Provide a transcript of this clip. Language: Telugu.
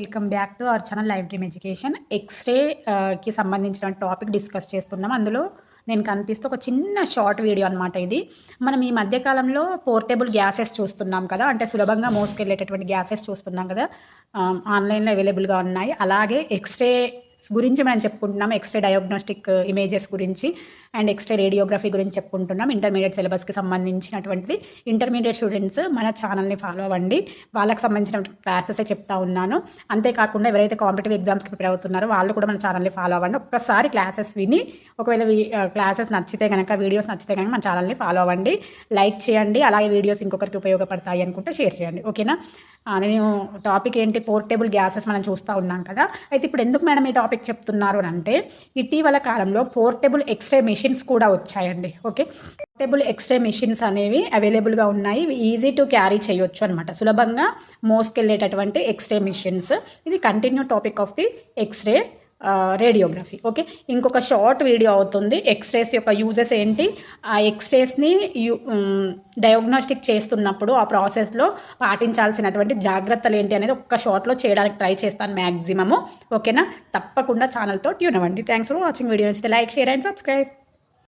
Welcome back to our channel live dream education. ఎక్స్రేకి సంబంధించిన టాపిక్ డిస్కస్ చేస్తున్నాం. అందులో నేను కనిపిస్తూ ఒక చిన్న షార్ట్ వీడియో అనమాట ఇది. మనం ఈ మధ్యకాలంలో పోర్టబుల్ గ్యాసెస్ చూస్తున్నాం కదా అంటే సులభంగా మోసుకెళ్ళేటటువంటి గ్యాసెస్ చూస్తున్నాం కదా ఆన్లైన్లో అవైలబుల్గా ఉన్నాయి. అలాగే ఎక్స్రే గురించి మనం చెప్పుకుంటున్నాం ఎక్స్రే డయాగ్నోస్టిక్ ఇమేజెస్ గురించి. అండ్ ఎక్స్ట్రా రేడియోగ్రఫీ గురించి చెప్పుకుంటున్నాం. ఇంటర్మీడియట్ సిలబస్కి సంబంధించినటువంటిది. ఇంటర్మీడియట్ స్టూడెంట్స్ మన ఛానల్ని ఫాలో అవ్వండి. వాళ్ళకి సంబంధించిన క్లాసెసే చెప్తా ఉన్నాను. అంతేకాకుండా ఎవరైతే కాంపిటేటివ్ ఎగ్జామ్స్కి ప్రిపేర్ అవుతున్నారో వాళ్ళు కూడా మన ఛానల్ని ఫాలో అవ్వండి. ఒక్కసారి క్లాసెస్ విని ఒకవేళ క్లాసెస్ నచ్చితే కనుక వీడియోస్ నచ్చితే కనుక మన ఛానల్ని ఫాలో అవ్వండి. లైక్ చేయండి. అలాగే వీడియోస్ ఇంకొకరికి ఉపయోగపడతాయి అనుకుంటే షేర్ చేయండి. ఓకేనా నేను టాపిక్ ఏంటి? పోర్టబుల్ గ్యాసెస్ మనం చూస్తూ ఉన్నాం కదా. అయితే ఇప్పుడు ఎందుకు మేడం ఈ టాపిక్ చెప్తున్నారు అని అంటే ఇటీవల కాలంలో పోర్టబుల్ ఎక్స్రే మెషిన్స్ కూడా వచ్చాయండి ఓకే? పోర్టబుల్ ఎక్స్రే మెషిన్స్ అనేవి అవైలబుల్గా ఉన్నాయి. ఈజీ టు క్యారీ చేయొచ్చు అనమాట సులభంగా మోసుకెళ్ళేటటువంటి ఎక్స్రే మిషన్స్ ఇది continue topic of the x ray radiography okay? ఇంకొక షార్ట్ వీడియో అవుతుంది. ఎక్స్రేస్ యొక్క యూజెస్ ఏంటి? ఆ ఎక్స్రేస్ని యూ డయాగ్నోస్టిక్ చేస్తున్నప్పుడు ఆ ప్రాసెస్లో పాటించాల్సినటువంటి జాగ్రత్తలు ఏంటి అనేది ఒక్క షార్ట్లో చేయడానికి ట్రై చేస్తాను మ్యాక్సిమము ఓకేనా? తప్పకుండా ఛానల్తో ట్యూన్ అవ్వండి. థ్యాంక్స్ ఫర్ వాచింగ్ వీడియో నచ్చితే లైక్ షేర్ అండ్ సబ్స్క్రైబ్